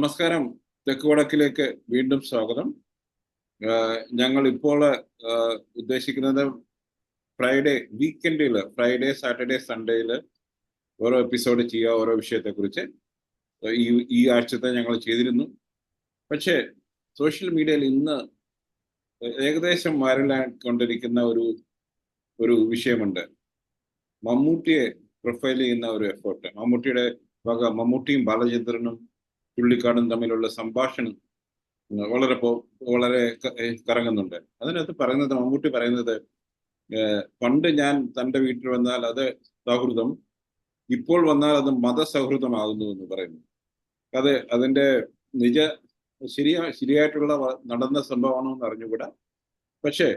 നമസ്കാരം. തെക്ക് വടക്കിലേക്ക് വീണ്ടും സ്വാഗതം. ഞങ്ങൾ ഇപ്പോൾ ഉദ്ദേശിക്കുന്നത് ഫ്രൈഡേ വീക്കെൻഡിൽ ഫ്രൈഡേ സാറ്റർഡേ സൺഡേയിൽ ഓരോ എപ്പിസോഡ് ചെയ്യുക ഓരോ വിഷയത്തെക്കുറിച്ച്. ഈ ഈ ആഴ്ചത്തെ ഞങ്ങൾ ചെയ്തിരുന്നു. പക്ഷേ സോഷ്യൽ മീഡിയയിൽ ഇന്ന് ഏകദേശം വൈറലായിക്കൊണ്ടിരിക്കുന്ന ഒരു ഒരു വിഷയമുണ്ട്. മമ്മൂട്ടിയെ പ്രൊഫൈൽ ചെയ്യുന്ന ഒരു എഫേർട്ട്. മമ്മൂട്ടിയുടെ വക മമ്മൂട്ടിയും ബാലചന്ദ്രനും ചുള്ളിക്കാടും തമ്മിലുള്ള സംഭാഷണം വളരെ വളരെ കറങ്ങുന്നുണ്ട്. അതിനകത്ത് പറയുന്നത് മമ്മൂട്ടി പറയുന്നത് പണ്ട് ഞാൻ തന്റെ വീട്ടിൽ വന്നാൽ അത് സൗഹൃദം ഇപ്പോൾ വന്നാൽ അത് മതസൗഹൃദമാകുന്നു എന്ന് പറയുന്നു. അത് അതിന്റെ നിജ ശരിയാ ശരിയായിട്ടുള്ള നടന്ന സംഭവമാണോ എന്ന് അറിഞ്ഞുകൂടാ. പക്ഷേ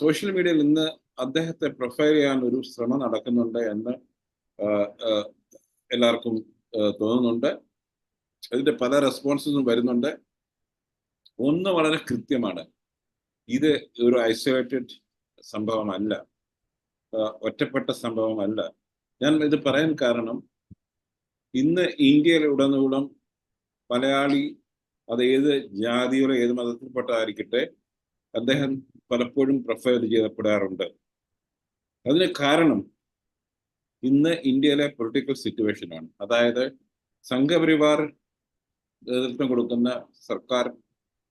സോഷ്യൽ മീഡിയയിൽ ഇന്ന് അദ്ദേഹത്തെ പ്രൊഫൈൽ ചെയ്യാൻ ഒരു ശ്രമം നടക്കുന്നുണ്ട് എന്ന് എല്ലാവർക്കും തോന്നുന്നുണ്ട്. അതിന്റെ പല റെസ്പോൺസും വരുന്നുണ്ട്. ഒന്ന് വളരെ കൃത്യമാണ്. ഇത് ഒരു ഐസൊലേറ്റഡ് സംഭവമല്ല. ഒറ്റപ്പെട്ട സംഭവമല്ല. ഞാൻ ഇത് പറയാൻ കാരണം ഇന്ന് ഇന്ത്യയിൽ ഉടനീളം മലയാളി അത് ഏത് ജാതിയിലോ ഏത് മതത്തിൽപ്പെട്ടതായിരിക്കട്ടെ അദ്ദേഹം പലപ്പോഴും പ്രൊഫൈൽ ചെയ്യപ്പെടാറുണ്ട്. അതിന് കാരണം ഇന്ന് ഇന്ത്യയിലെ പൊളിറ്റിക്കൽ സിറ്റുവേഷനാണ് അതായത് സംഘപരിവാർ നേതൃത്വം കൊടുക്കുന്ന സർക്കാർ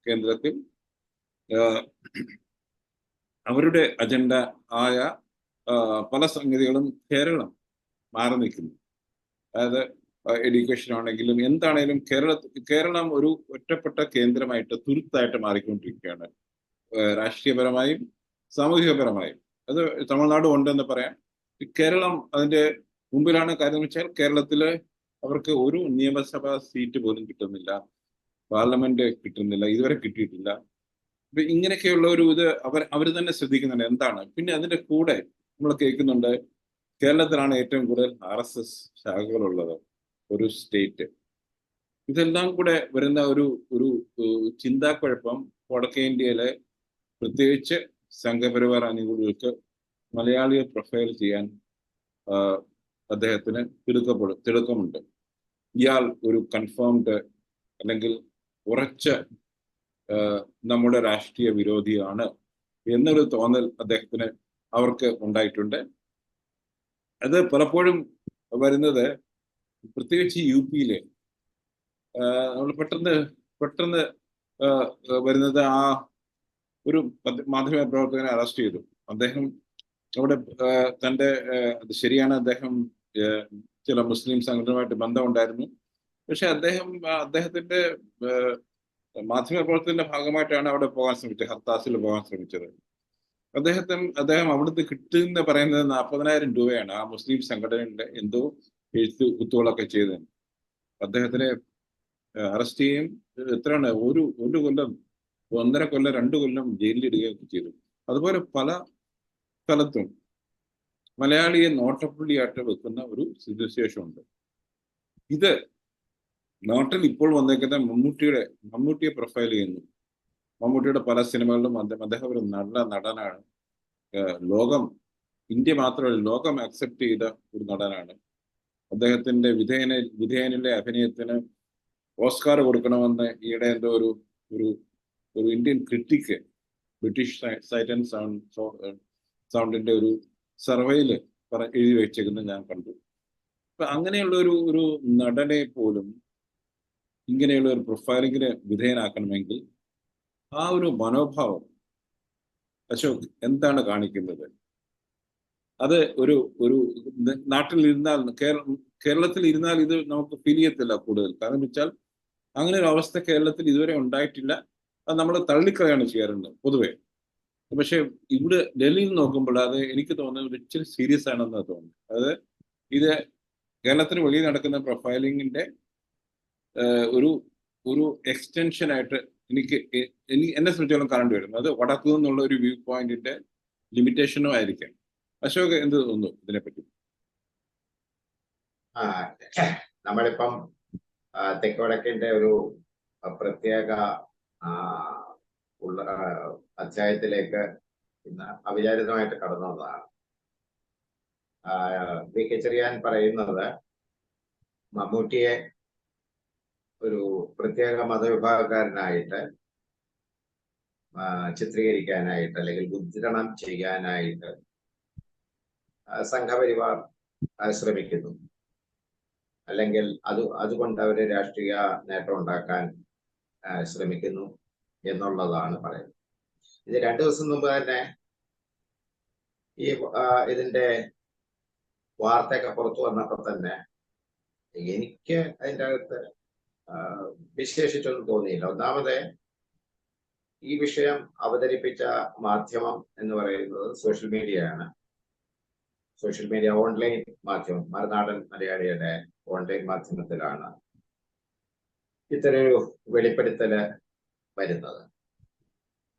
കേന്ദ്രത്തിൽ അവരുടെ അജണ്ട ആയ പല സംഗതികളും കേരളം മാറി നിൽക്കുന്നു. അതായത് എഡ്യൂക്കേഷൻ ആണെങ്കിലും എന്താണെങ്കിലും കേരള കേരളം ഒരു ഒറ്റപ്പെട്ട കേന്ദ്രമായിട്ട് തുരുത്തായിട്ട് മാറിക്കൊണ്ടിരിക്കുകയാണ്. രാഷ്ട്രീയപരമായും സാമൂഹികപരമായും. അത് തമിഴ്നാട് ഉണ്ടെന്ന് പറയാം. കേരളം അതിന്റെ മുമ്പിലാണ് കാര്യം വെച്ചാൽ കേരളത്തിൽ അവർക്ക് ഒരു നിയമസഭാ സീറ്റ് പോലും കിട്ടുന്നില്ല പാർലമെന്റ് കിട്ടുന്നില്ല ഇതുവരെ കിട്ടിയിട്ടില്ല. അപ്പൊ ഇങ്ങനെയൊക്കെയുള്ള ഒരു ഇത് അവർ അവർ തന്നെ ശ്രദ്ധിക്കുന്നുണ്ട്. എന്താണ്? പിന്നെ അതിന്റെ കൂടെ നമ്മൾ കേൾക്കുന്നുണ്ട് കേരളത്തിലാണ് ഏറ്റവും കൂടുതൽ ആർ എസ് എസ് ശാഖകളുള്ളത് ഒരു സ്റ്റേറ്റ്. ഇതെല്ലാം കൂടെ വരുന്ന ഒരു ഒരു ചിന്താക്കുഴപ്പം വടക്കേ ഇന്ത്യയിലെ പ്രത്യേകിച്ച് സംഘപരിവാർ അനുകൂലികൾക്ക് മലയാളിയെ പ്രൊഫൈൽ ചെയ്യാൻ അദ്ദേഹത്തിന് തിടുക്കപ്പെടും തിടുക്കമുണ്ട്. ഇയാൾ ഒരു കൺഫേംഡ് അല്ലെങ്കിൽ ഉറച്ച നമ്മുടെ രാഷ്ട്രീയ വിരോധിയാണ് എന്നൊരു തോന്നൽ അദ്ദേഹത്തിന് അവർക്ക് ഉണ്ടായിട്ടുണ്ട്. അത് പലപ്പോഴും വരുന്നത് പ്രത്യേകിച്ച് യു പിയിലെ. നമ്മൾ പെട്ടെന്ന് പെട്ടെന്ന് വരുന്നത് ആ ഒരു മാധ്യമ പ്രവർത്തകനെ അറസ്റ്റ് ചെയ്തു. അദ്ദേഹം അവിടെ തന്റെ ശരിയാണ് അദ്ദേഹം ചില മുസ്ലിം സംഘടനയുമായിട്ട് ബന്ധമുണ്ടായിരുന്നു. പക്ഷെ അദ്ദേഹം അദ്ദേഹത്തിന്റെ മാധ്യമ പ്രവർത്തനത്തിന്റെ ഭാഗമായിട്ടാണ് അവിടെ പോകാൻ ശ്രമിച്ചത് ഹർത്താസിൽ പോകാൻ ശ്രമിച്ചത്. അദ്ദേഹത്തിന് അദ്ദേഹം അവിടുന്ന് കിട്ടുന്ന പറയുന്നത് നാൽപ്പതിനായിരം രൂപയാണ് ആ മുസ്ലിം സംഘടനയുടെ എന്തോ എഴുത്ത് കുത്തുകളൊക്കെ ചെയ്തത്. അദ്ദേഹത്തിനെ അറസ്റ്റ് ചെയ്യും എത്രയാണ് ഒരു ഒരു കൊല്ലം ഒന്നര കൊല്ലം രണ്ട് കൊല്ലം ജയിലിലിടുകയൊക്കെ ചെയ്തു. അതുപോലെ പല സ്ഥലത്തും മലയാളിയെ നോട്ടപ്പുള്ളിയായിട്ട് വെക്കുന്ന ഒരു സ്ഥിതിവിശേഷമുണ്ട്. ഇത് നോട്ടൻ ഇപ്പോൾ വന്നേക്കുന്ന മമ്മൂട്ടിയുടെ മമ്മൂട്ടിയെ പ്രൊഫൈൽ ചെയ്യുന്നു. മമ്മൂട്ടിയുടെ പല സിനിമകളിലും അദ്ദേഹം അദ്ദേഹം ഒരു നല്ല നടനാണ്. ലോകം ഇന്ത്യ മാത്രമല്ല ലോകം അക്സെപ്റ്റ് ചെയ്ത ഒരു നടനാണ്. അദ്ദേഹത്തിന്റെ വിധേയന വിധേയനിലെ അഭിനയത്തിന് ഓസ്കാർ കൊടുക്കണമെന്ന് ഈയിടെ ഒരു ഒരു Indian critic British sight and sound സൗണ്ടിന്റെ ഒരു സർവേയിൽ പറ എഴുതി വെച്ചേക്കുന്നത് ഞാൻ കണ്ടു. അപ്പൊ അങ്ങനെയുള്ള ഒരു ഒരു നടനെ പോലും ഇങ്ങനെയുള്ള ഒരു പ്രൊഫൈലിങ്ങിന് വിധേയനാക്കണമെങ്കിൽ ആ ഒരു മനോഭാവം അശോക് എന്താണ് കാണിക്കുന്നത്? അത് ഒരു ഒരു നാട്ടിൽ ഇരുന്നാൽ കേരളം കേരളത്തിൽ ഇരുന്നാൽ ഇത് നമുക്ക് ഫീൽ ചെയ്യത്തില്ല കൂടുതൽ. കാരണം വെച്ചാൽ അങ്ങനെ ഒരു അവസ്ഥ കേരളത്തിൽ ഇതുവരെ ഉണ്ടായിട്ടില്ല. അത് നമ്മൾ തള്ളിക്കളയാണ് ചെയ്യാറുണ്ട് പൊതുവെ. പക്ഷെ ഇവിടെ ഡൽഹിയിൽ നോക്കുമ്പോൾ അത് എനിക്ക് തോന്നുന്നത് ഇച്ചിരി സീരിയസ് ആണെന്ന് തോന്നുന്നു അതായത് ഇത് കേരളത്തിന് വെളിയിൽ നടക്കുന്ന പ്രൊഫൈലിങ്ങിന്റെ ഒരു ഒരു എക്സ്റ്റൻഷൻ ആയിട്ട് എനിക്ക് എന്നെ സംബന്ധിച്ചോളം കാണേണ്ടി വരും. അത് വടക്കു നിന്നുള്ള ഒരു വ്യൂ പോയിന്റിന്റെ ലിമിറ്റേഷനും ആയിരിക്കാം. അശോക് എന്ത് തോന്നുന്നു ഇതിനെപ്പറ്റി? നമ്മളിപ്പം തെക്കോടക്കിന്റെ ഒരു പ്രത്യേക ഉള്ള അധ്യായത്തിലേക്ക് ഇന്ന് അവിചാരിതമായിട്ട് കടന്നു വന്നതാണ്. വി കെ ചെറിയാൻ പറയുന്നത് മമ്മൂട്ടിയെ ഒരു പ്രത്യേക മതവിഭാഗക്കാരനായിട്ട് ചിത്രീകരിക്കാനായിട്ട് അല്ലെങ്കിൽ മുദ്രണം ചെയ്യാനായിട്ട് സംഘപരിവാർ ശ്രമിക്കുന്നു. അല്ലെങ്കിൽ അത് അതുകൊണ്ട് അവർ രാഷ്ട്രീയ നേട്ടം ഉണ്ടാക്കാൻ ശ്രമിക്കുന്നു. എന്നുള്ളതാണ് പറയുന്നത്. ഇത് രണ്ടു ദിവസം മുമ്പ് തന്നെ ഈ ഇതിന്റെ വാർത്തയൊക്കെ പുറത്തു വന്നപ്പോ തന്നെ എനിക്ക് അതിന്റെ അകത്ത് വിശേഷിച്ചൊന്നും തോന്നിയില്ല. ഒന്നാമത് ഈ വിഷയം അവതരിപ്പിച്ച മാധ്യമം എന്ന് പറയുന്നത് സോഷ്യൽ മീഡിയയാണ്. സോഷ്യൽ മീഡിയ ഓൺലൈൻ മാധ്യമം മറുനാടൻ മലയാളിയുടെ ഓൺലൈൻ മാധ്യമത്തിലാണ്. ഇത്തരൊരു വെളിപ്പെടുത്തൽ വരുന്നത്.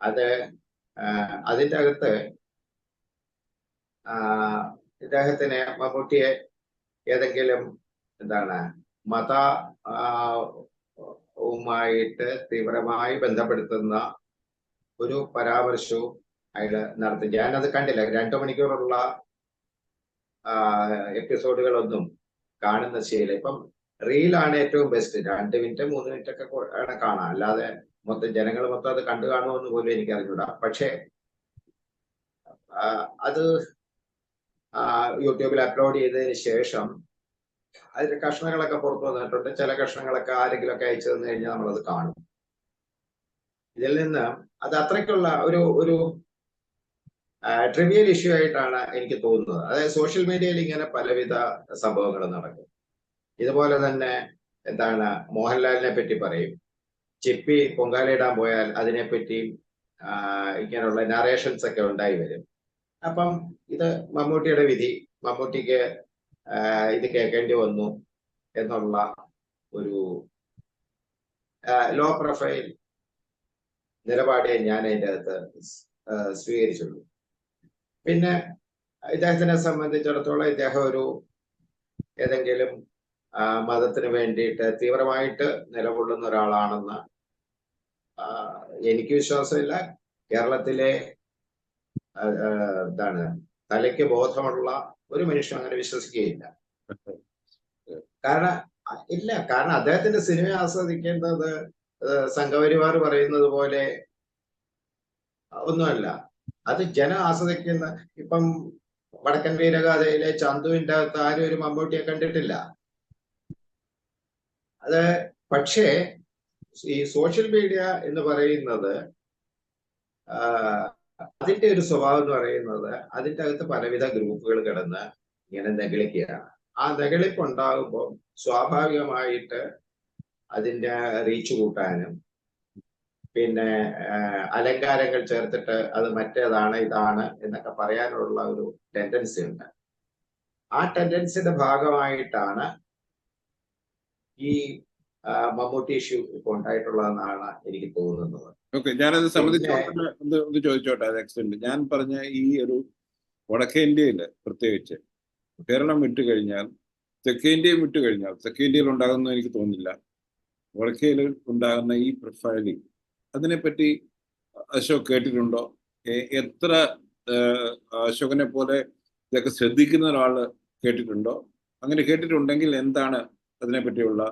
അത് അതിന്റെ അകത്ത് ഇദ്ദേഹത്തിന് മമ്മൂട്ടിയെ ഏതെങ്കിലും എന്താണ് മത വുമായിട്ട് തീവ്രമായി ബന്ധപ്പെടുത്തുന്ന ഒരു പരാമർശവും അയാൾ നടത്തി ഞാനത് കണ്ടില്ല. രണ്ടു മണിക്കൂറുള്ള എപ്പിസോഡുകളൊന്നും കാണുന്ന ശീലം. ഇപ്പം റീലാണ് ഏറ്റവും ബെസ്റ്റ്. രണ്ട് മിനിറ്റ് മൂന്ന് മിനിറ്റ് ഒക്കെ കാണാം. അല്ലാതെ മൊത്തം ജനങ്ങൾ മൊത്തം അത് കണ്ടു കാണുമെന്ന് പോലും എനിക്ക് അറിഞ്ഞൂടാ പക്ഷേ അത് യൂട്യൂബിൽ അപ്ലോഡ് ചെയ്തതിന് ശേഷം അതിന്റെ കഷ്ണങ്ങളൊക്കെ പുറത്തു വന്നിട്ടുണ്ട്. ചില കഷ്ണങ്ങളൊക്കെ ആരെങ്കിലും ഒക്കെ അയച്ചു തന്നു കഴിഞ്ഞാൽ നമ്മളത് കാണും. ഇതിൽ നിന്ന് അത് അത്രയ്ക്കുള്ള ഒരു ഒരു ട്രിവിയൽ ഇഷ്യൂ ആയിട്ടാണ് എനിക്ക് തോന്നുന്നത്. അതായത് സോഷ്യൽ മീഡിയയിൽ ഇങ്ങനെ പലവിധ സംഭവങ്ങൾ നടക്കും. ഇതുപോലെ തന്നെ എന്താണ് മോഹൻലാലിനെ പറ്റി പറയും. ചിപ്പി പൊങ്കാലയിടാൻ പോയാൽ അതിനെപ്പറ്റി ഇങ്ങനെയുള്ള നറേഷൻസ് ഒക്കെ ഉണ്ടായി വരും. അപ്പം ഇത് മമ്മൂട്ടിയുടെ വിധി മമ്മൂട്ടിക്ക് ഇത് കേൾക്കേണ്ടി വന്നു എന്നുള്ള ഒരു ലോ പ്രൊഫൈൽ നിലപാടേ ഞാൻ അതിന്റെ അകത്ത് സ്വീകരിച്ചുള്ളൂ പിന്നെ ഇദ്ദേഹത്തിനെ സംബന്ധിച്ചിടത്തോളം ഇദ്ദേഹം ഒരു ഏതെങ്കിലും മതത്തിന് വേണ്ടിയിട്ട് തീവ്രമായിട്ട് നിലകൊള്ളുന്ന ഒരാളാണെന്ന് എനിക്ക് വിശ്വാസമില്ല. കേരളത്തിലെ എന്താണ് തലയ്ക്ക് ബോധമുള്ള ഒരു മനുഷ്യൻ അങ്ങനെ വിശ്വസിക്കുകയില്ല. കാരണം ഇല്ല കാരണം അദ്ദേഹത്തിന്റെ സിനിമ ആസ്വദിക്കേണ്ടത് സംഘപരിവാർ പറയുന്നത് പോലെ ഒന്നുമല്ല. അത് ജനം ആസ്വദിക്കുന്ന ഇപ്പം വടക്കൻ വീരഗാഥയിലെ ചന്തുവിന്റെ അകത്ത് ആരും ഒരു മമ്മൂട്ടിയെ കണ്ടിട്ടില്ല. അത് പക്ഷേ ഈ സോഷ്യൽ മീഡിയ എന്ന് പറയുന്നത് അതിന്റെ ഒരു സ്വഭാവം എന്ന് പറയുന്നത് അതിന്റെ അകത്ത് പലവിധ ഗ്രൂപ്പുകൾ കിടന്ന് ഇങ്ങനെ നെഗളിക്കുകയാണ് ആ നെഗളിപ്പ് ഉണ്ടാകുമ്പോൾ സ്വാഭാവികമായിട്ട് അതിന്റെ റീച്ച് കൂട്ടാനും പിന്നെ അലങ്കാരങ്ങൾ ചേർത്തിട്ട് അത് മറ്റേതാണ് ഇതാണ് എന്നൊക്കെ പറയാനുള്ള ഒരു ടെൻഡൻസി ഉണ്ട്. ആ ടെൻഡൻസിന്റെ ഭാഗമായിട്ടാണ് ഈ മമ്മൂട്ടി ഇഷ്യൂ ഇപ്പൊ ഉണ്ടായിട്ടുള്ളതെന്നാണ് എനിക്ക് തോന്നുന്നത്. ഓക്കെ ഞാനത് സംബന്ധിച്ചു ചോദിച്ചോട്ടെ അത് എക്സ്റ്റെൻഡ് ഞാൻ പറഞ്ഞ ഈ ഒരു വടക്കേ ഇന്ത്യയിൽ പ്രത്യേകിച്ച് കേരളം വിട്ടു കഴിഞ്ഞാൽ തെക്കേ ഇന്ത്യയും വിട്ടു കഴിഞ്ഞാൽ തെക്കേ ഇന്ത്യയിൽ ഉണ്ടാകുന്ന എനിക്ക് തോന്നുന്നില്ല. വടക്കേയിൽ ഉണ്ടാകുന്ന ഈ പ്രൊഫൈലിംഗ് അതിനെപ്പറ്റി അശോക് കേട്ടിട്ടുണ്ടോ? എത്ര അശോകനെ പോലെ ഇതൊക്കെ ശ്രദ്ധിക്കുന്ന ഒരാൾ കേട്ടിട്ടുണ്ടോ? അങ്ങനെ കേട്ടിട്ടുണ്ടെങ്കിൽ എന്താണ് അതിനെപ്പറ്റിയുള്ള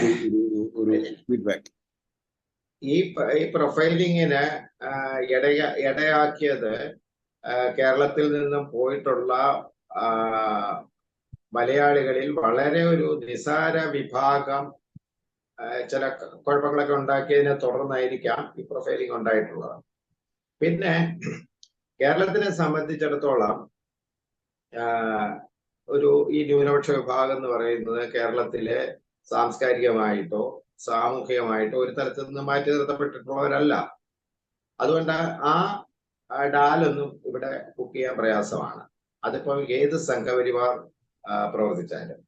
ഒരു- ഫീഡ്ബാക്ക് ഈ ഈ പ്രൊഫൈലിങ്ങിന് ഇടയ ഇടയാക്കിയത് കേരളത്തിൽ നിന്നും പോയിട്ടുള്ള മലയാളികളിൽ വളരെ ഒരു നിസാര വിഭാഗം ചില കുഴപ്പങ്ങളൊക്കെ ഉണ്ടാക്കിയതിനെ തുടർന്നായിരിക്കാം ഈ പ്രൊഫൈലിംഗ് ഉണ്ടായിട്ടുള്ളത്. പിന്നെ കേരളത്തിനെ സംബന്ധിച്ചിടത്തോളം ഒരു ഈ ന്യൂനപക്ഷ വിഭാഗം എന്ന് പറയുന്നത് കേരളത്തിലെ സാംസ്കാരികമായിട്ടോ സാമൂഹികമായിട്ടോ ഒരു തരത്തിൽ നിന്ന് മാറ്റി നിർത്തപ്പെട്ടിട്ടുള്ളവരല്ല. അതുകൊണ്ട് ആ ഡാലൊന്നും ഇവിടെ കുക്ക് ചെയ്യാൻ പ്രയാസമാണ്. അതിപ്പോ ഏത് സംഘപരിവാർ പ്രവർത്തിച്ചാലും.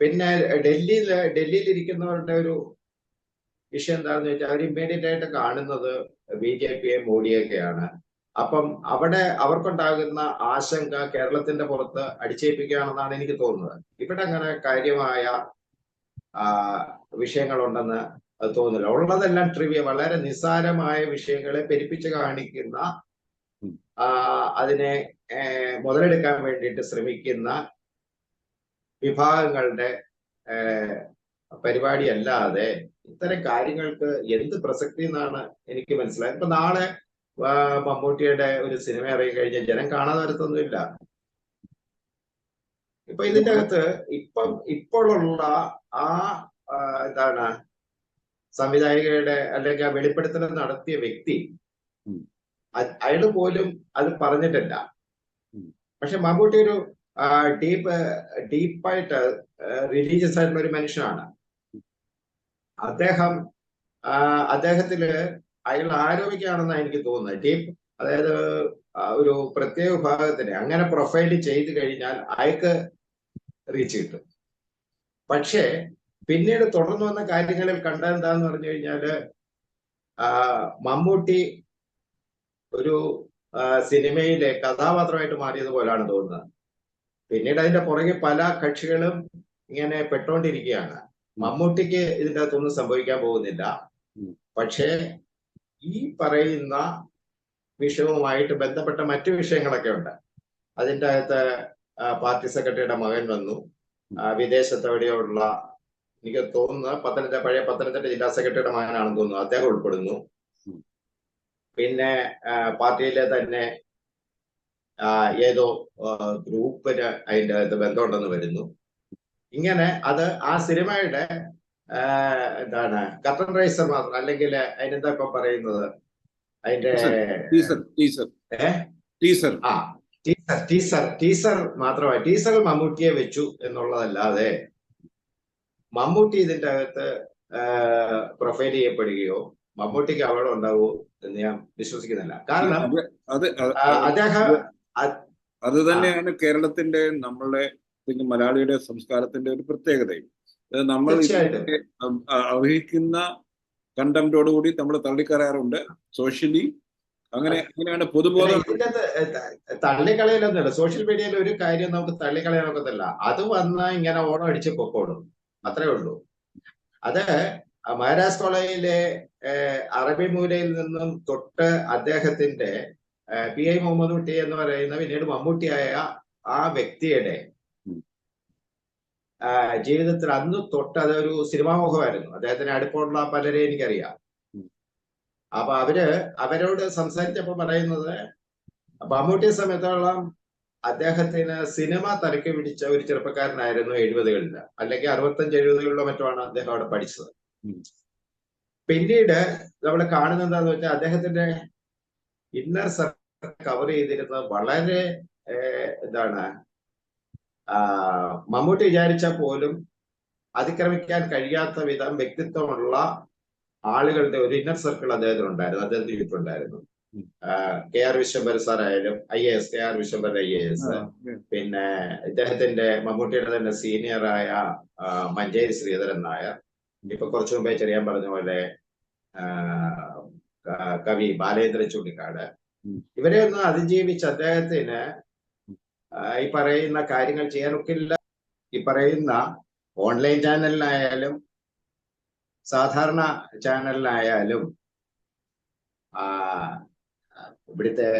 പിന്നെ ഡൽഹിയിൽ ഡൽഹിയിൽ ഇരിക്കുന്നവരുടെ ഒരു വിഷയം എന്താണെന്ന് വെച്ചാൽ അവർ ഇമ്മീഡിയറ്റ് ആയിട്ട് കാണുന്നത് ബി ജെ പിയെ മോഡിയൊക്കെയാണ് അപ്പം അവിടെ അവർക്കുണ്ടാകുന്ന ആശങ്ക കേരളത്തിന്റെ പുറത്ത് അടിച്ചേൽപ്പിക്കുകയാണെന്നാണ് എനിക്ക് തോന്നുന്നത്. ഇവിടെ അങ്ങനെ കാര്യമായ വിഷയങ്ങളുണ്ടെന്ന് തോന്നില്ല ഉള്ളതെല്ലാം ട്രിവിയ വളരെ നിസ്സാരമായ വിഷയങ്ങളെ പെരുപ്പിച്ച് കാണിക്കുന്ന അതിനെ മുതലെടുക്കാൻ വേണ്ടിയിട്ട് ശ്രമിക്കുന്ന വിഭാഗങ്ങളുടെ പരിപാടി അല്ലാതെ ഇത്തരം കാര്യങ്ങൾക്ക് എന്ത് പ്രസക്തി എന്നാണ് എനിക്ക് മനസ്സിലായത്. ഇപ്പൊ നാളെ മമ്മൂട്ടിയുടെ ഒരു സിനിമ ഇറങ്ങി കഴിഞ്ഞാൽ ജനം കാണാതെ വരത്തൊന്നുമില്ല. ഇപ്പൊ ഇതിന്റെ അകത്ത് ഇപ്പം ഇപ്പോഴുള്ള ആ എന്താണ് സംവിധായകയുടെ അല്ലെങ്കിൽ ആ വെളിപ്പെടുത്തൽ നടത്തിയ വ്യക്തി. അയാൾ പോലും അത് പറഞ്ഞിട്ടില്ല. പക്ഷെ മമ്മൂട്ടി ഒരു ഡീപ്പ് ഡീപ്പായിട്ട് റിലീജിയസ് ആയിട്ടുള്ള ഒരു മനുഷ്യനാണ്. അദ്ദേഹം അദ്ദേഹത്തിൽ അയാൾ ആരോപിക്കുകയാണെന്നാണ് എനിക്ക് തോന്നുന്നത്. ഡീപ്പ് അതായത് ഒരു പ്രത്യേക വിഭാഗത്തിന് അങ്ങനെ പ്രൊഫൈൽ ചെയ്ത് കഴിഞ്ഞാൽ അയാൾക്ക് റീച്ച് കിട്ടും. പക്ഷേ പിന്നീട് തുടർന്നു വന്ന കാര്യങ്ങളിൽ കണ്ട എന്താന്ന് പറഞ്ഞു കഴിഞ്ഞാൽ മമ്മൂട്ടി ഒരു സിനിമയിലെ കഥാപാത്രമായിട്ട് മാറിയത് പോലാണ് തോന്നുന്നത്. പിന്നീട് അതിന്റെ പുറകെ പല കക്ഷികളും ഇങ്ങനെ പെട്ടോണ്ടിരിക്കുകയാണ്. മമ്മൂട്ടിക്ക് ഇതിന്റെ അകത്തൊന്നും സംഭവിക്കാൻ പോകുന്നില്ല. പക്ഷേ ഈ പറയുന്ന വിഷയവുമായിട്ട് ബന്ധപ്പെട്ട മറ്റു വിഷയങ്ങളൊക്കെ ഉണ്ട്. അതിന്റെ അകത്ത് പാർട്ടി സെക്രട്ടറിയുടെ മകൻ വന്നു. ആ, വിദേശത്ത് എവിടെയുള്ള എനിക്ക് തോന്നുന്നു പത്തനംതിട്ട പഴയ പത്തനംതിട്ട ജില്ലാ സെക്രട്ടറിയുടെ മകനാണെന്ന് തോന്നുന്നു. അദ്ദേഹം ഉൾപ്പെടുന്നു. പിന്നെ പാർട്ടിയിലെ തന്നെ ഏതോ ഗ്രൂപ്പിന് അതിന്റെ അകത്ത് ബന്ധമുണ്ടെന്ന് വരുന്നു. ഇങ്ങനെ അത് ആ സിനിമയുടെ എന്താണ് കട്ടൺ റൈസർ മാത്രം അല്ലെങ്കിൽ അതിനെന്താ ഇപ്പൊ പറയുന്നത്? അതിന്റെ ടീസർ ടീസർ. ടീസർ. ആ ടീസർ ടീസർ ടീസർ മാത്രമായി. ടീസർ മമ്മൂട്ടിയെ വെച്ചു എന്നുള്ളതല്ലാതെ മമ്മൂട്ടി ഇതിന്റെ അകത്ത് പ്രൊഫൈൽ ചെയ്യപ്പെടുകയോ മമ്മൂട്ടിക്ക് അവിടെ ഉണ്ടാവോ എന്ന് ഞാൻ വിശ്വസിക്കുന്നില്ല. കാരണം അദ്ദേഹം അത് തന്നെയാണ് കേരളത്തിന്റെ നമ്മളുടെ മലയാളിയുടെ സംസ്കാരത്തിന്റെ ഒരു പ്രത്യേകതയും. നമ്മൾ അർഹിക്കുന്ന കണ്ടംറ്റോട് കൂടി നമ്മൾ തള്ളിക്കറാറുണ്ട് സോഷ്യലി അങ്ങനെ അങ്ങനെയാണ് പൊതുബോധം. തള്ളിക്കളയലൊന്നുമില്ല. സോഷ്യൽ മീഡിയയിൽ ഒരു കാര്യം നമുക്ക് തള്ളിക്കളയാനൊക്കത്തില്ല. അത് വന്ന ഇങ്ങനെ ഓണം അടിച്ച് പൊക്കോളും അത്രേ ഉള്ളൂ. അത് മഹാരാഷ്ട്രയിലെ അറബി മൂലയിൽ നിന്നും തൊട്ട് അദ്ദേഹത്തിന്റെ പി ഐ മുഹമ്മദ് കുട്ടി എന്ന് പറയുന്ന പിന്നീട് മമ്മൂട്ടിയായ ആ വ്യക്തിയുടെ ജീവിതത്തിൽ അന്ന് തൊട്ട് അതൊരു സിനിമാമുഖമായിരുന്നു അദ്ദേഹത്തിന് അടുപ്പമുള്ള പലരെയും എനിക്കറിയാം. അപ്പൊ അവർ അവരോട് സംസാരിച്ചപ്പോ പറയുന്നത് മമ്മൂട്ടിയെ സമയത്തോളം അദ്ദേഹത്തിന് സിനിമ തലക്കി പിടിച്ച ഒരു ചെറുപ്പക്കാരനായിരുന്നു എഴുപതുകളിൽ. അല്ലെങ്കിൽ അറുപത്തഞ്ച് എഴുപതുകളിലോ മറ്റോ ആണ് അദ്ദേഹം അവിടെ പഠിച്ചത്. പിന്നീട് നമ്മൾ കാണുന്നത് എന്താന്ന് വെച്ചാൽ അദ്ദേഹത്തിന്റെ ഇന്നർ സർക്കിൾ കവർ ചെയ്തിരുന്നത് വളരെ എന്താണ് മമ്മൂട്ടി വിചാരിച്ചാൽ പോലും അതിക്രമിക്കാൻ കഴിയാത്ത വിധം വ്യക്തിത്വമുള്ള ആളുകളുടെ ഒരു ഇന്നർ സർക്കിൾ അദ്ദേഹത്തിനുണ്ടായിരുന്നു അദ്ദേഹത്തിന് ചുറ്റുണ്ടായിരുന്നു കെ ആർ വിശ്വംഭര സാർ ആയാലും I A S K R Vishwambhara I A S പിന്നെ ഇദ്ദേഹത്തിന്റെ മമ്മൂട്ടിയുടെ തന്നെ സീനിയറായ മഞ്ചേരി ശ്രീധരൻ നായർ. ഇപ്പൊ കുറച്ചു മുമ്പേ ചെറിയാൻ പറഞ്ഞ പോലെ കവി ബാലേന്ദ്ര ചുള്ളിക്കാട് ഇവരെ ഒന്ന് അതിജീവിച്ച് അദ്ദേഹത്തിന് ഈ പറയുന്ന കാര്യങ്ങൾ ചെയ്യാനൊക്കില്ല. ഈ പറയുന്ന ഓൺലൈൻ ചാനലിനായാലും സാധാരണ ചാനലിനായാലും ആ, ഇവിടുത്തെ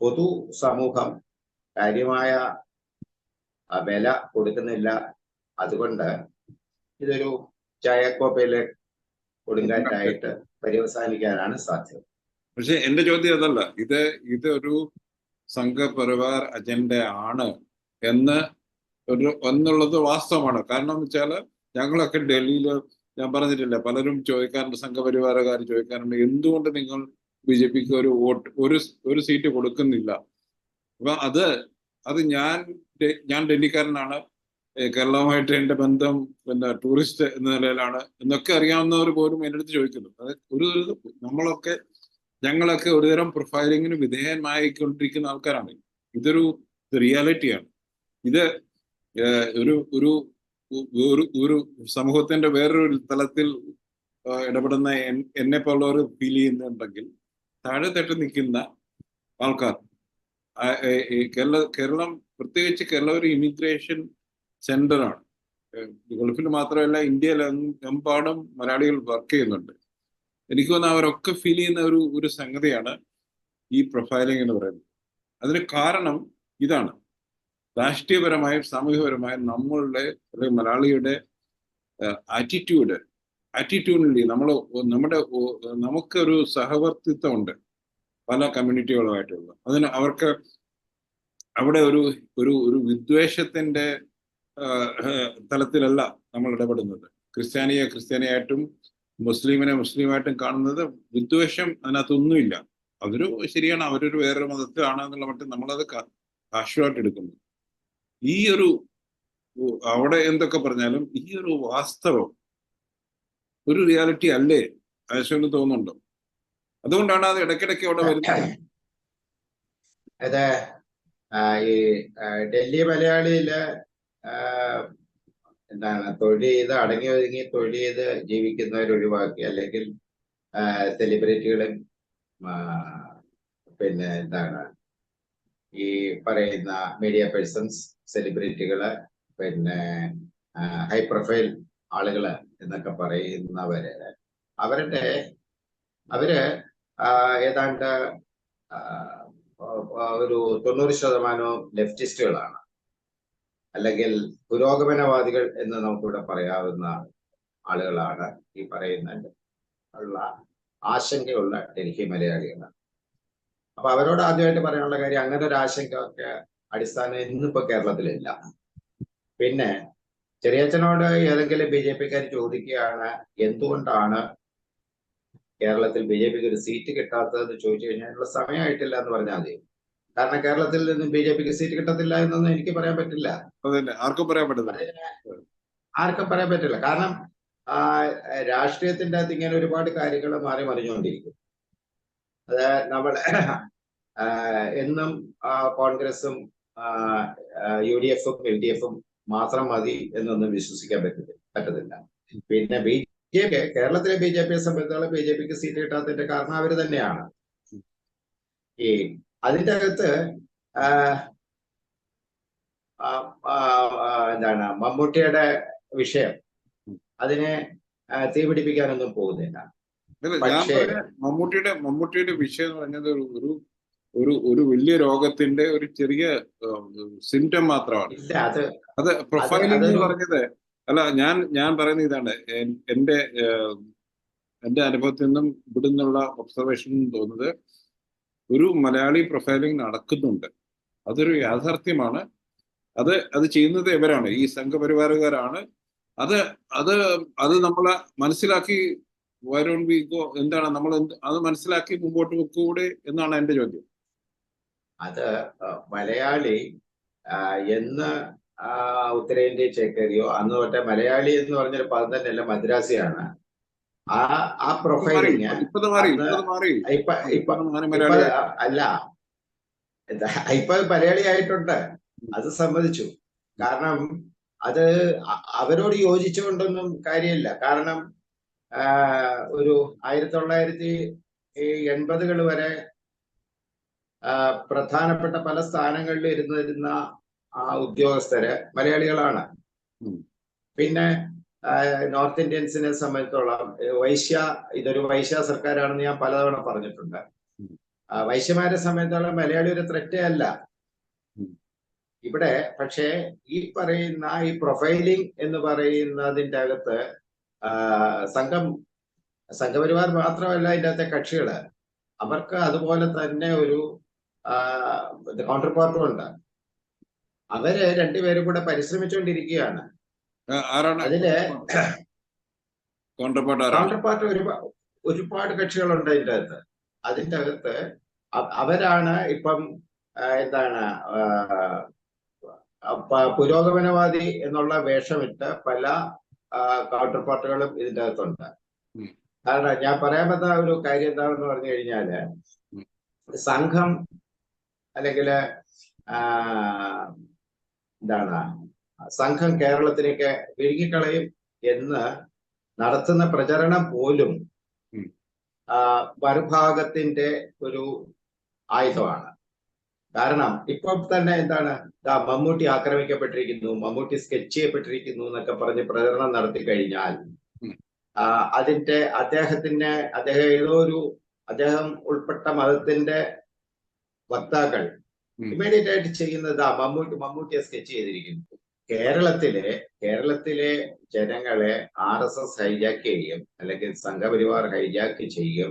പൊതു സമൂഹം കാര്യമായ വില കൊടുക്കുന്നില്ല. അതുകൊണ്ട് ഇതൊരു ചായക്കോപ്പയിലെ കൊടുങ്കാറ്റായിട്ട് പര്യവസാനിക്കാനാണ് സാധ്യത. പക്ഷെ എന്റെ ചോദ്യം അതല്ല. ഇത് ഇതൊരു സംഘപരിവാർ അജണ്ട ആണ് എന്ന് ഒരു എന്നുള്ളത് വാസ്തവമാണ്. കാരണം എന്ന് വെച്ചാൽ ഞങ്ങളൊക്കെ ഡൽഹിയിൽ ഞാൻ പറഞ്ഞിട്ടില്ല പലരും ചോദിക്കാറുണ്ട് സംഘപരിവാരക്കാർ ചോദിക്കാറുണ്ട് എന്തുകൊണ്ട് നിങ്ങൾ ബി ജെ പിക്ക് ഒരു വോട്ട് ഒരു ഒരു സീറ്റ് കൊടുക്കുന്നില്ല. അപ്പൊ അത് അത് ഞാൻ ഞാൻ ഡൽഹിക്കാരനാണ്. കേരളവുമായിട്ട് എന്റെ ബന്ധം പിന്നെ ടൂറിസ്റ്റ് എന്ന നിലയിലാണ് എന്നൊക്കെ അറിയാവുന്നവർ പോലും എന്റെ അടുത്ത് ചോദിക്കുന്നു. അത് ഒരു നമ്മളൊക്കെ ഞങ്ങളൊക്കെ ഒരുതരം പ്രൊഫൈലിങ്ങിന് വിധേയമായിക്കൊണ്ടിരിക്കുന്ന ആൾക്കാരാണ്. ഇതൊരു റിയാലിറ്റിയാണ്. ഇത് ഒരു ഒരു ഒരു ഒരു സമൂഹത്തിന്റെ വേറൊരു തലത്തിൽ ഇടപെടുന്ന എന്നെ പോലുള്ളവർ ഫീൽ ചെയ്യുന്നുണ്ടെങ്കിൽ താഴെ തട്ടി നിൽക്കുന്ന ആൾക്കാർ. കേരള കേരളം പ്രത്യേകിച്ച് കേരളം ഒരു ഇമിഗ്രേഷൻ സെന്ററാണ് ഗൾഫിൽ മാത്രമല്ല ഇന്ത്യയിൽ എമ്പാടും മലയാളികൾ വർക്ക് ചെയ്യുന്നുണ്ട്. എനിക്ക് തോന്നുന്നു അവരൊക്കെ ഫീൽ ചെയ്യുന്ന ഒരു ഒരു സംഗതിയാണ് ഈ പ്രൊഫൈലിംഗ് എന്ന് പറയുന്നത്. അതിന് കാരണം ഇതാണ്. രാഷ്ട്രീയപരമായും സാമൂഹികപരമായും നമ്മളുടെ അല്ലെങ്കിൽ മലയാളിയുടെ ആറ്റിറ്റ്യൂഡ് ആറ്റിറ്റ്യൂഡിലി നമ്മൾ നമ്മുടെ നമുക്കൊരു സഹവർത്തിത്വം ഉണ്ട് പല കമ്മ്യൂണിറ്റികളുമായിട്ടുള്ള. അതിന് അവർക്ക് അവിടെ ഒരു ഒരു ഒരു വിദ്വേഷത്തിന്റെ തലത്തിലല്ല നമ്മൾ ഇടപെടുന്നത്. ക്രിസ്ത്യാനിയെ ക്രിസ്ത്യാനിയായിട്ടും മുസ്ലിമിനെ മുസ്ലിമായിട്ടും കാണുന്നത് വിദ്വേഷം അതിനകത്തൊന്നുമില്ല. അതൊരു ശരിയാണ്. അവരൊരു വേറൊരു മതത്തിലാണ് എന്നുള്ള മറ്റും നമ്മളത് കാഷ്വായിട്ട് എടുക്കുന്നു. ഈ ഒരു അവിടെ എന്തൊക്കെ പറഞ്ഞാലും ഈ ഒരു വാസ്തവം ഒരു റിയാലിറ്റി അല്ലേ? ആശുവിന് തോന്നുന്നുണ്ടോ? അതുകൊണ്ടാണ് അത് ഇടയ്ക്കിടയ്ക്ക് അവിടെ വരുന്നത്. അതെ. ഈ ഡൽഹി മലയാളിയിൽ എന്താണ് തൊഴിൽ ചെയ്ത് അടങ്ങി ഒതുങ്ങി തൊഴിൽ ചെയ്ത് ജീവിക്കുന്നവർ ഒഴിവാക്കി. അല്ലെങ്കിൽ സെലിബ്രിറ്റികളും പിന്നെ എന്താണ് ഈ പറയുന്ന മീഡിയ പേഴ്സൺസ് സെലിബ്രിറ്റികൾ പിന്നെ ഹൈ പ്രൊഫൈൽ ആളുകൾ എന്നൊക്കെ പറയുന്നവര്. അവരുടെ അവർ ഏതാണ്ട് ഒരു തൊണ്ണൂറ് ശതമാനവും ലെഫ്റ്റിസ്റ്റുകളാണ്. അല്ലെങ്കിൽ പുരോഗമനവാദികൾ എന്ന് നമുക്കിവിടെ പറയാവുന്ന ആളുകളാണ് ഈ പറയുന്ന ഉള്ള ആശങ്കയുള്ള ഡൽഹി മലയാളികൾ അപ്പൊ അവരോട് ആദ്യമായിട്ട് പറയാനുള്ള കാര്യം അങ്ങനെ ഒരു ആശങ്ക ഒക്കെ അടിസ്ഥാനം ഇന്നിപ്പോ കേരളത്തിലില്ല. പിന്നെ ചെറിയച്ഛനോട് ഏതെങ്കിലും ബി ജെ പിക്കാർ ചോദിക്കുകയാണ് എന്തുകൊണ്ടാണ് കേരളത്തിൽ ബി ജെ പിക്ക് ഒരു സീറ്റ് കിട്ടാത്തതെന്ന് ചോദിച്ചു കഴിഞ്ഞാൽ സമയമായിട്ടില്ല എന്ന് പറഞ്ഞാൽ മതി. കാരണം കേരളത്തിൽ നിന്ന് ബി ജെ പിക്ക് സീറ്റ് കിട്ടത്തില്ല എന്നൊന്നും എനിക്ക് പറയാൻ പറ്റില്ല. ആർക്കും പറയാൻ പറ്റില്ല ആർക്കും പറയാൻ പറ്റില്ല. കാരണം ആ, രാഷ്ട്രീയത്തിന്റെ അകത്ത് ഇങ്ങനെ ഒരുപാട് കാര്യങ്ങൾ മാറി മറിഞ്ഞുകൊണ്ടിരിക്കും. അത് നമ്മൾ എന്നും കോൺഗ്രസും യു ഡി എഫും എൽ ഡി എഫും മാത്രം മതി എന്നൊന്നും വിശ്വസിക്കാൻ പറ്റില്ല പറ്റത്തില്ല. പിന്നെ ബി ജെ പി കേരളത്തിലെ ബി ജെ പിയെ സംബന്ധിച്ചോളം ബി ജെ പിക്ക് സീറ്റ് കിട്ടാത്തതിന്റെ കാരണം അവർ തന്നെയാണ്. ഈ അതിന്റെ അകത്ത് എന്താണ് മമ്മൂട്ടിയുടെ വിഷയം. അതിനെ തീപിടിപ്പിക്കാനൊന്നും പോകുന്നില്ല. മമ്മൂട്ടിയുടെ മമ്മൂട്ടിയുടെ വിഷയം എന്ന് പറഞ്ഞത് ഒരു ഒരു ഒരു വലിയ രോഗത്തിന്റെ ഒരു ചെറിയ സിംറ്റം മാത്രമാണ്. അത് പ്രൊഫൈലിംഗ് എന്ന് പറഞ്ഞത് അല്ല ഞാൻ ഞാൻ പറയുന്ന ഇതാണ്. എന്റെ എന്റെ എന്റെ അനുഭവത്തിൽ നിന്നും ഇവിടെ നിന്നുള്ള ഒബ്സർവേഷൻ തോന്നുന്നത് ഒരു മലയാളി പ്രൊഫൈലിംഗ് നടക്കുന്നുണ്ട്. അതൊരു യാഥാർത്ഥ്യമാണ്. അത് അത് ചെയ്യുന്നത് ഇവരാണ്. ഈ സംഘപരിവാറുകാരാണ് അത് അത് അത് നമ്മളെ മനസ്സിലാക്കി വരോൺ വി ഗോ എന്താണ് നമ്മൾ എന്ത് അത് മനസ്സിലാക്കി മുമ്പോട്ട് വെക്കൂടെ എന്നാണ് എന്റെ ചോദ്യം. അത് മലയാളി എന്ന് ഉത്തരേന്ത്യയിൽ ചേക്കേറിയോ അന്ന് തൊട്ടേ മലയാളി എന്ന് പറഞ്ഞൊരു പദം തന്നെയല്ല മദ്രാസിയാണ്. ആ ആ പ്രൊഫൈലിങ് അല്ല. ഇപ്പൊ മലയാളി ആയിട്ടുണ്ട്. അത് സമ്മതിച്ചു. കാരണം അത് അവരോട് യോജിച്ചുകൊണ്ടൊന്നും കാര്യമില്ല. കാരണം ഒരു ആയിരത്തി തൊള്ളായിരത്തി എൺപതുകൾ വരെ പ്രധാനപ്പെട്ട പല സ്ഥാനങ്ങളിൽ ഇരുന്നിരുന്ന ആ ഉദ്യോഗസ്ഥര് മലയാളികളാണ്. പിന്നെ നോർത്ത് ഇന്ത്യൻസിനെ സംബന്ധിച്ചോളം വൈശ്യ ഇതൊരു വൈശ്യ സർക്കാരാണെന്ന് ഞാൻ പലതവണ പറഞ്ഞിട്ടുണ്ട്. വൈശ്യമാരെ സംബന്ധിച്ചോളം മലയാളി ഒരു ത്രെറ്റേ അല്ല. ഇവിടെ പക്ഷേ ഈ പറയുന്ന ഈ പ്രൊഫൈലിംഗ് എന്ന് പറയുന്നതിന്റെ അകത്ത് സംഘം സംഘപരിവാർ മാത്രമല്ല ഇതിന്റെ അകത്തെ കക്ഷികൾ. അവർക്ക് അതുപോലെ തന്നെ ഒരു കൗണ്ടർ പാർട്ടും ഉണ്ട്. അവർ രണ്ടുപേരും കൂടെ പരിശ്രമിച്ചുകൊണ്ടിരിക്കുകയാണ് അതിൽ കൗണ്ടർ പാർട്ട് ഒരുപാട് ഒരുപാട് കക്ഷികളുണ്ട് ഇതിന്റെ അകത്ത്. അതിന്റെ അകത്ത് അവരാണ് ഇപ്പം എന്താണ് പുരോഗമനവാദി എന്നുള്ള വേഷമിട്ട് പല കൗണ്ടർ പാർട്ടുകളും ഇതിന്റെ അകത്തുണ്ട്. കാരണം ഞാൻ പറയാൻ പറ്റുന്ന ഒരു കാര്യം എന്താണെന്ന് പറഞ്ഞു കഴിഞ്ഞാൽ സംഘം അല്ലെങ്കിൽ എന്താണ് സംഘം കേരളത്തിലേക്ക് വിഴുങ്ങിക്കളയും എന്ന് നടത്തുന്ന പ്രചരണം പോലും വരുഭാഗത്തിന്റെ ഒരു ആയുധമാണ്. കാരണം ഇപ്പൊ തന്നെ എന്താണ് ദാ മമ്മൂട്ടി ആക്രമിക്കപ്പെട്ടിരിക്കുന്നു മമ്മൂട്ടി സ്കെച്ച് ചെയ്യപ്പെട്ടിരിക്കുന്നു എന്നൊക്കെ പറഞ്ഞ് പ്രചരണം നടത്തി കഴിഞ്ഞാൽ അതിന്റെ അദ്ദേഹത്തിന് അദ്ദേഹം ഏതോ ഒരു അദ്ദേഹം ഉൾപ്പെട്ട മതത്തിന്റെ വക്താക്കൾ. ഇമ്മീഡിയറ്റ് ആയിട്ട് ചെയ്യുന്നത് മമ്മൂട്ടി മമ്മൂട്ടിയെ സ്കെച്ച് ചെയ്തിരിക്കുന്നു. കേരളത്തിലെ കേരളത്തിലെ ജനങ്ങളെ ആർ എസ് എസ് ഹൈജാക്ക് ചെയ്യും അല്ലെങ്കിൽ സംഘപരിവാർ ഹൈജാക്ക് ചെയ്യും.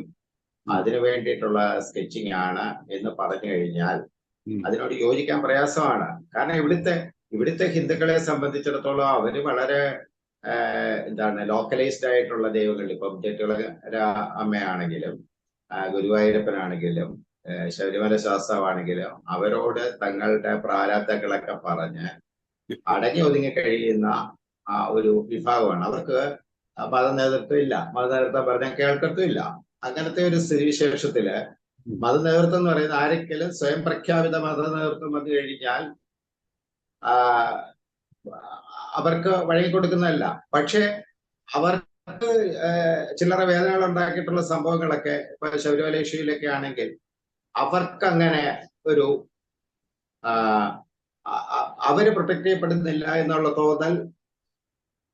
അതിനു വേണ്ടിയിട്ടുള്ള സ്കെച്ചിങ് ആണ് എന്ന് പറഞ്ഞു കഴിഞ്ഞാൽ അതിനോട് യോജിക്കാൻ പ്രയാസമാണ്. കാരണം ഇവിടുത്തെ ഇവിടുത്തെ ഹിന്ദുക്കളെ സംബന്ധിച്ചിടത്തോളം അവർ വളരെ എന്താണ് ലോക്കലൈസ്ഡ് ആയിട്ടുള്ള ദൈവങ്ങൾ. ഇപ്പം ചെട്ടുകള അമ്മയാണെങ്കിലും ഗുരുവായൂരപ്പനാണെങ്കിലും ശബരിമല ശാസ്താവാണെങ്കിലും അവരോട് തങ്ങളുടെ പ്രാരാബ്ദങ്ങളൊക്കെ പറഞ്ഞ് അടങ്ങി ഒതുങ്ങി കഴിയുന്ന ആ ഒരു വിഭാഗമാണ്. അവർക്ക് മത നേതൃത്വം ഇല്ല. മത നേതൃത്വം പറഞ്ഞാൽ കേൾക്കത്തും ഇല്ല അങ്ങനത്തെ ഒരു സ്ഥിതിവിശേഷത്തിൽ മത നേതൃത്വം എന്ന് പറയുന്നത് ആരെങ്കിലും സ്വയം പ്രഖ്യാപിത മത നേതൃത്വം വന്നു കഴിഞ്ഞാൽ അവർക്ക് വഴങ്ങി കൊടുക്കുന്നതല്ല പക്ഷെ അവർക്ക് ചില്ലറ വേദനകൾ ഉണ്ടാക്കിയിട്ടുള്ള സംഭവങ്ങളൊക്കെ ഇപ്പൊ ശബരിമല ഇഷ്യൂയിലൊക്കെ ആണെങ്കിൽ അവർക്ക് അങ്ങനെ ഒരു അവർ പ്രൊട്ടക്ട് ചെയ്യപ്പെടുന്നില്ല എന്നുള്ള തോന്നൽ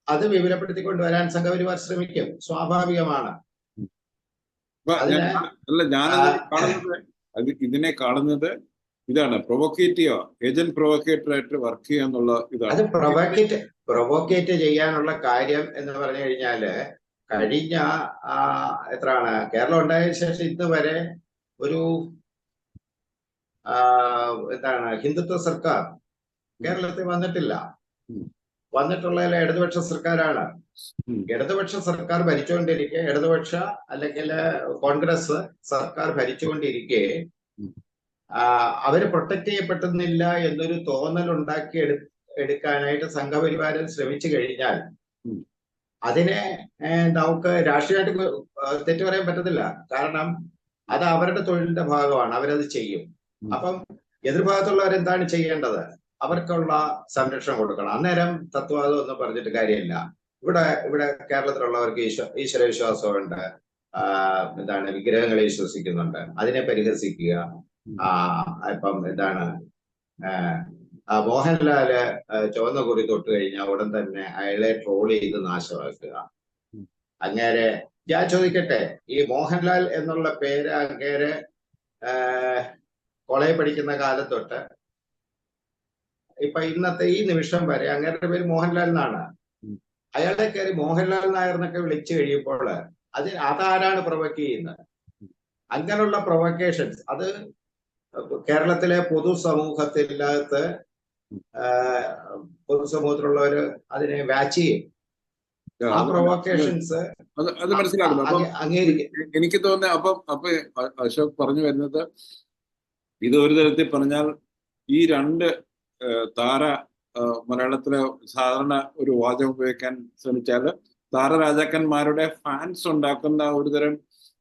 അത് വിപുലപ്പെടുത്തി കൊണ്ടുവരാൻ സംഘപരിവാർ ശ്രമിക്കും. സ്വാഭാവികമാണ്. ഞാൻ- അത് ഇതിനെ കാണുന്നത് ഇതാണ്. പ്രൊവോക്കേറ്റീവ് ഏജന്റ് പ്രൊവോക്കേറ്റർ ആയിട്ട് വർക്ക് ചെയ്യാന്നുള്ള ഇതാണ്. അത് പ്രൊവോക്കേറ്റ് പ്രൊവോക്കേറ്റ് ചെയ്യാനുള്ള കാര്യം എന്ന് പറഞ്ഞു കഴിഞ്ഞാൽ കഴിഞ്ഞ എത്രയാണ് കേരളം ഉണ്ടായതിനു ശേഷം ഇന്ന് വരെ ഒരു എന്താണ് ഹിന്ദുത്വ സർക്കാർ കേരളത്തിൽ വന്നിട്ടില്ല. വന്നിട്ടുള്ള ഇടതുപക്ഷ സർക്കാരാണ്. ഇടതുപക്ഷ സർക്കാർ ഭരിച്ചുകൊണ്ടിരിക്കെ ഇടതുപക്ഷ അല്ലെങ്കിൽ കോൺഗ്രസ് സർക്കാർ ഭരിച്ചുകൊണ്ടിരിക്കെ അവർ പ്രൊട്ടക്ട് ചെയ്യപ്പെടുന്നില്ല എന്നൊരു തോന്നൽ ഉണ്ടാക്കി എടു എടുക്കാനായിട്ട് സംഘപരിവാരം ശ്രമിച്ചു കഴിഞ്ഞാൽ അതിനെ നമുക്ക് രാഷ്ട്രീയമായിട്ട് തെറ്റു പറയാൻ പറ്റത്തില്ല. കാരണം അത് അവരുടെ തൊഴിലിന്റെ ഭാഗമാണ് അവരത് ചെയ്യും. അപ്പം എതിർഭാഗത്തുള്ളവർ എന്താണ് ചെയ്യേണ്ടത്? അവർക്കുള്ള സംരക്ഷണം കൊടുക്കണം. അന്നേരം തത്വവാദം ഒന്നും പറഞ്ഞിട്ട് കാര്യമില്ല. ഇവിടെ ഇവിടെ കേരളത്തിലുള്ളവർക്ക് ഈശ്വ ഈശ്വര വിശ്വാസമുണ്ട്. എന്താണ് വിഗ്രഹങ്ങളെ വിശ്വസിക്കുന്നുണ്ട് അതിനെ പരിഹസിക്കുക. ആ ഇപ്പം എന്താണ് മോഹൻലാൽ ചുവന്ന കുറി തൊട്ട് കഴിഞ്ഞാൽ ഉടൻ തന്നെ അയാളെ ട്രോൾ ചെയ്ത് നാശമാക്കുക. അങ്ങേരെ ഞാൻ ചോദിക്കട്ടെ ഈ മോഹൻലാൽ എന്നുള്ള പേര് അങ്ങേരെ കോളേജ് പഠിക്കുന്ന കാലത്തൊട്ട് ഇപ്പൊ ഇന്നത്തെ ഈ നിമിഷം വരെ അങ്ങേരുടെ പേര് മോഹൻലാൽ എന്നാണ്. അയാളെ കയറി മോഹൻലാൽ നായർ എന്നൊക്കെ വിളിച്ചു കഴിയുമ്പോൾ അത് അതാരാണ് പ്രൊവക്ക് ചെയ്യുന്നത്? അങ്ങനെയുള്ള പ്രൊവക്കേഷൻസ് അത് കേരളത്തിലെ പൊതുസമൂഹത്തിനകത്ത് പൊതുസമൂഹത്തിലുള്ളവർ അതിനെ വാച്ച് ചെയ്യും. ആ അത് പ്രൊവക്കേഷൻസ് അത് അത് മനസ്സിലാക്കുന്നു അപ്പം എനിക്ക് തോന്നുന്നത് അപ്പം അപ്പൊ അശോക് പറഞ്ഞു വരുന്നത് ഇത് ഒരു തരത്തിൽ പറഞ്ഞാൽ ഈ രണ്ട് താര മലയാളത്തിലെ സാധാരണ ഒരു വാചകം ഉപയോഗിക്കാൻ ശ്രമിച്ചാൽ താരരാജാക്കന്മാരുടെ ഫാൻസ് ഉണ്ടാക്കുന്ന ഒരു തരം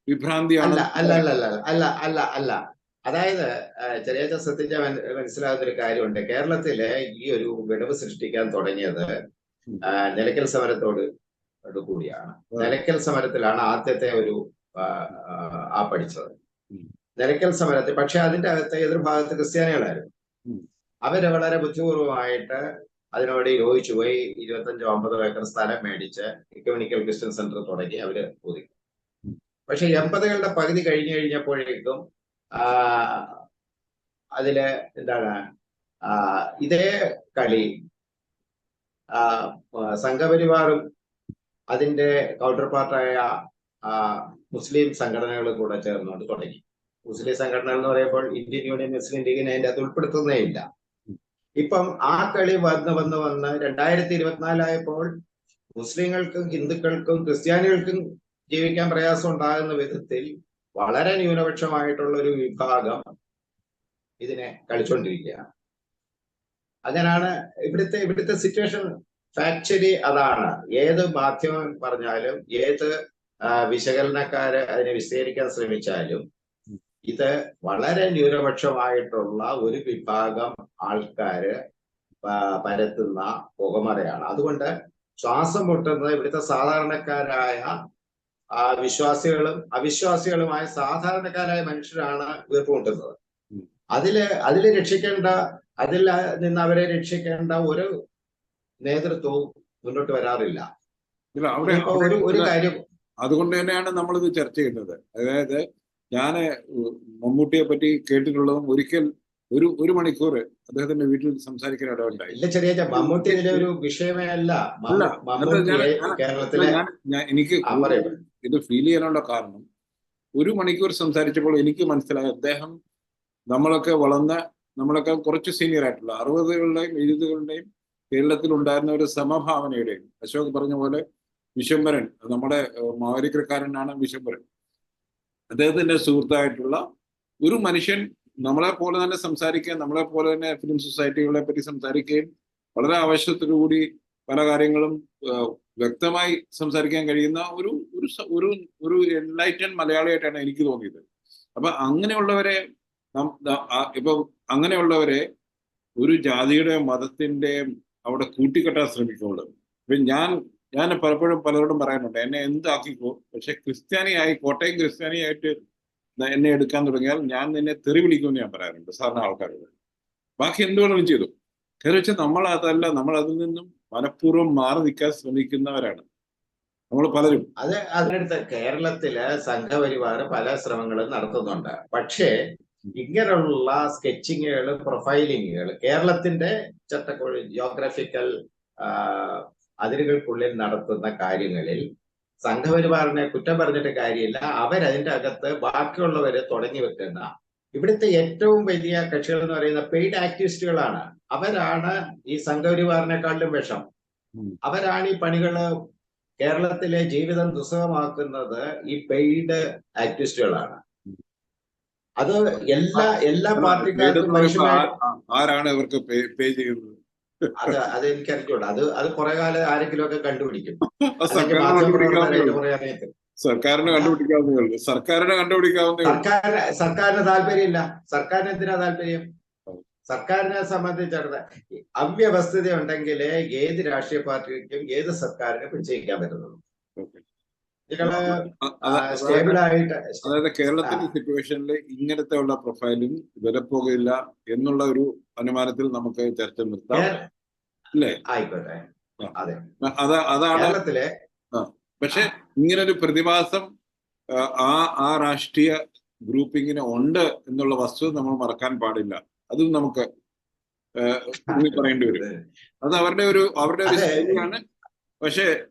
വിഭ്രാന്തിയാണ്. അല്ല അല്ല അല്ല അല്ല അല്ല അല്ല അതായത് ചെറിയ മന- മനസ്സിലാകുന്ന ഒരു കാര്യമുണ്ട്. കേരളത്തിലെ ഈ ഒരു വിടവ് സൃഷ്ടിക്കാൻ തുടങ്ങിയത് നിലയ്ക്കൽ സമരത്തോട് കൂടിയാണ്. നിലയ്ക്കൽ സമരത്തിലാണ് ആദ്യത്തെ ഒരു ആ പഠിച്ചത്. ഉം. നിലയ്ക്കൽ സമരത്തിൽ പക്ഷെ അതിന്റെ അകത്ത് എതിർഭാഗത്ത് ക്രിസ്ത്യാനികളായിരുന്നു. അവർ വളരെ ബുദ്ധിപൂർവമായിട്ട് അതിനോട് യോജിച്ചു പോയി ഇരുപത്തഞ്ചോ അമ്പതോ ഏക്കർ സ്ഥലം മേടിച്ച് ഇക്കോണിക്കൽ ക്രിസ്ത്യൻ സെന്റർ തുടങ്ങി അവർ ഒതുക്കി. പക്ഷെ എൺപതുകളുടെ പകുതി കഴിഞ്ഞു കഴിഞ്ഞപ്പോഴേക്കും അതിൽ എന്താണ് ഇതേ കളി സംഘപരിവാറും അതിന്റെ കൗണ്ടർ പാർട്ടായ മുസ്ലിം സംഘടനകളും കൂടെ ചേർന്നുകൊണ്ട് തുടങ്ങി മുസ്ലിം സംഘടനകൾ എന്ന് പറയുമ്പോൾ ഇന്ത്യൻ യൂണിയൻ മുസ്ലിം ലീഗിനെ അതിന്റെ അത് ഉൾപ്പെടുത്തുന്നേ ഇല്ല. ഇപ്പം ആ കളി വന്ന് വന്ന് വന്ന് രണ്ടായിരത്തി ഇരുപത്തിനാലായപ്പോൾ മുസ്ലിങ്ങൾക്കും ഹിന്ദുക്കൾക്കും ക്രിസ്ത്യാനികൾക്കും ജീവിക്കാൻ പ്രയാസം ഉണ്ടാകുന്ന വിധത്തിൽ വളരെ ന്യൂനപക്ഷമായിട്ടുള്ള ഒരു വിഭാഗം ഇതിനെ കളിച്ചുകൊണ്ടിരിക്കുകയാണ് അതിനാണ് ഇവിടുത്തെ ഇവിടുത്തെ സിറ്റുവേഷൻ ഫാക്ച്വലി അതാണ്. ഏത് മാധ്യമം പറഞ്ഞാലും ഏത് വിശകലനക്കാര് അതിനെ വിശദീകരിക്കാൻ ശ്രമിച്ചാലും ഇത് വളരെ ന്യൂനപക്ഷമായിട്ടുള്ള ഒരു വിഭാഗം ആൾക്കാര് പരത്തുന്ന പുകമറയാണ് അതുകൊണ്ട് ശ്വാസം മുട്ടുന്നത് ഇവിടുത്തെ സാധാരണക്കാരായ വിശ്വാസികളും അവിശ്വാസികളുമായ സാധാരണക്കാരായ മനുഷ്യരാണ് ഇവർക്ക് മുട്ടുന്നത്. അതിൽ അതിൽ രക്ഷിക്കേണ്ട അതിൽ നിന്ന് അവരെ രക്ഷിക്കേണ്ട ഒരു നേതൃത്വവും മുന്നോട്ട് വരാറില്ല. ഒരു കാര്യം അതുകൊണ്ട് തന്നെയാണ് നമ്മളിത് ചർച്ച ചെയ്യുന്നത്. അതായത് ഞാൻ മമ്മൂട്ടിയെ പറ്റി കേട്ടിട്ടുള്ളതും ഒരിക്കൽ ഒരു ഒരു മണിക്കൂർ അദ്ദേഹത്തിന്റെ വീട്ടിൽ സംസാരിക്കാൻ ഇടവുണ്ടായി. മമ്മൂട്ടി ഇതിലെ ഒരു വിഷയമേ അല്ല. എനിക്ക് ഇത് ഫീൽ ചെയ്യാനുള്ള കാരണം ഒരു മണിക്കൂർ സംസാരിച്ചപ്പോൾ എനിക്ക് മനസ്സിലായി അദ്ദേഹം നമ്മളൊക്കെ വളർന്ന നമ്മളൊക്കെ കുറച്ച് സീനിയർ ആയിട്ടുള്ള അറുപതുകളുടെയും എഴുപതുകളുടെയും കേരളത്തിൽ ഉണ്ടായിരുന്ന ഒരു സമഭാവനയുടെയും അശോക് പറഞ്ഞ പോലെ വിശംബരൻ നമ്മുടെ മാവരിക്കരക്കാരനാണ് വിശംബരൻ അദ്ദേഹത്തിന്റെ സുഹൃത്തായിട്ടുള്ള ഒരു മനുഷ്യൻ നമ്മളെ പോലെ തന്നെ സംസാരിക്കുകയും നമ്മളെ പോലെ തന്നെ ഫിലിം സൊസൈറ്റികളെ പറ്റി സംസാരിക്കുകയും വളരെ ആവശ്യത്തോടുകൂടി പല കാര്യങ്ങളും വ്യക്തമായി സംസാരിക്കാൻ കഴിയുന്ന ഒരു ഒരു ഒരു ഒരു എൻലൈറ്റൻ മലയാളിയായിട്ടാണ് എനിക്ക് തോന്നിയത്. അപ്പൊ അങ്ങനെയുള്ളവരെ ഇപ്പൊ അങ്ങനെയുള്ളവരെ ഒരു ജാതിയുടെ മതത്തിന്റെ അവിടെ കൂട്ടിക്കെട്ടാൻ ശ്രമിക്കുള്ളൂ ഇപ്പൊ ഞാൻ ഞാൻ പലപ്പോഴും പലരോടും പറയാനുണ്ട് എന്നെ എന്താക്കിക്കോ? പക്ഷെ ക്രിസ്ത്യാനിയായി കോട്ടയം ക്രിസ്ത്യാനിയായിട്ട് ആയിട്ട് എന്നെ എടുക്കാൻ തുടങ്ങിയാൽ ഞാൻ നിന്നെ തെറി വിളിക്കുമെന്ന് ഞാൻ പറയാറുണ്ട് സാധാരണ ആൾക്കാരോട്. ബാക്കി എന്ത് വേണമെങ്കിലും ചെയ്തു? കാരണം വെച്ചാൽ നമ്മൾ അതല്ല നമ്മൾ അതിൽ നിന്നും മനഃപൂർവം മാറി നിൽക്കാൻ ശ്രമിക്കുന്നവരാണ്. നമ്മൾ പലരും. അത് അതിനടുത്ത് കേരളത്തിൽ സംഘപരിവാർ പല ശ്രമങ്ങളും നടത്തുന്നുണ്ട്. പക്ഷേ ഇങ്ങനെയുള്ള സ്കെച്ചിങ്ങുകൾ പ്രൊഫൈലിങ്ങുകൾ കേരളത്തിന്റെ ചട്ടക്കൂട് ജിയോഗ്രഫിക്കൽ അതിരുകൾക്കുള്ളിൽ നടത്തുന്ന കാര്യങ്ങളിൽ സംഘപരിവാറിനെ കുറ്റം പറഞ്ഞിട്ട് കാര്യമില്ല. അവരതിന്റെ അകത്ത് ബാക്കിയുള്ളവരെ തുടങ്ങി വെക്കുന്ന ഇവിടുത്തെ ഏറ്റവും വലിയ കക്ഷികൾ എന്ന് പറയുന്ന പെയ്ഡ് ആക്ടിവിസ്റ്റുകളാണ് അവരാണ് ഈ സംഘപരിവാറിനെക്കാളിലും വിഷം. അവരാണ് ഈ പണികൾ കേരളത്തിലെ ജീവിതം ദുസ്സഹമാക്കുന്നത് ഈ പെയ്ഡ് ആക്ടിവിസ്റ്റുകളാണ് അത് എല്ലാ എല്ലാ പാർട്ടിക്കാരും ആരാണ് ഇവർക്ക് പേ ചെയ്യുന്നത്? അത് അത് എനിക്ക് അറിഞ്ഞൂടാ അത് അത് കുറെ കാലം ആരെങ്കിലും ഒക്കെ കണ്ടുപിടിക്കും. സർക്കാരിന് കണ്ടുപിടിക്കാവുന്നേ സർക്കാരിന് കണ്ടുപിടിക്കാവുന്നേ സർക്കാരിന് സർക്കാരിന് താല്പര്യമില്ല. സർക്കാരിന് എന്തിനാ താല്പര്യം? സർക്കാരിനെ സംബന്ധിച്ചിടത്തോളം അവ്യവസ്ഥത ഉണ്ടെങ്കിൽ ഏത് രാഷ്ട്രീയ പാർട്ടിക്കും ഏത് സർക്കാരിനെ പിടിച്ചേക്കാൻ പറ്റുന്നുള്ളൂ. അതായത് കേരളത്തിന്റെ സിറ്റുവേഷനിൽ ഇങ്ങനത്തെ ഉള്ള പ്രൊഫൈലും വിലപ്പോകില്ല എന്നുള്ള ഒരു അനുമാനത്തിൽ നമുക്ക് ചർച്ച നിർത്താം. അല്ലേ? ആയിക്കോട്ടെ. അതെ. അതാണ് പക്ഷെ ഇങ്ങനൊരു പ്രതിഭാസം ആ, ആ രാഷ്ട്രീയ ഗ്രൂപ്പിങ്ങിന് ഉണ്ട് എന്നുള്ള വസ്തുത നമ്മൾ മറക്കാൻ പാടില്ല. അതും നമുക്ക് പറയേണ്ടി വരും. അത്. അവരുടെ ഒരു അവരുടെ ഒരു. ശൈലിയാണ്. പക്ഷേ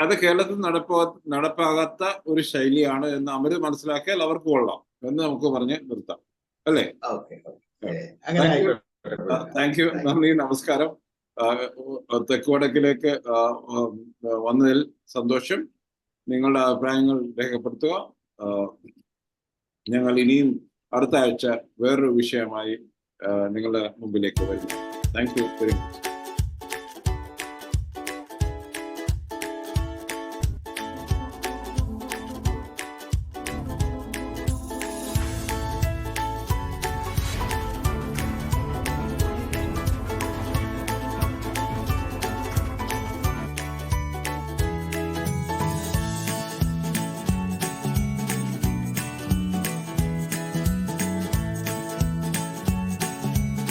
അത് കേരളത്തിൽ നടപ്പാ നടപ്പാകാത്ത ഒരു ശൈലിയാണ് എന്ന് അവർ മനസ്സിലാക്കിയാൽ അവർക്ക് കൊള്ളാം എന്ന് നമുക്ക് പറഞ്ഞ് നിർത്താം. അല്ലേ? താങ്ക് യു നന്ദി നമസ്കാരം. തെക്ക് തെക്കുവടക്കിലേക്ക് വന്നതിൽ സന്തോഷം. നിങ്ങളുടെ അഭിപ്രായങ്ങൾ രേഖപ്പെടുത്തുക. ഞങ്ങൾ ഇനിയും അടുത്ത ആഴ്ച വേറൊരു വിഷയമായി നിങ്ങളുടെ മുമ്പിലേക്ക് വരും. Thank you very much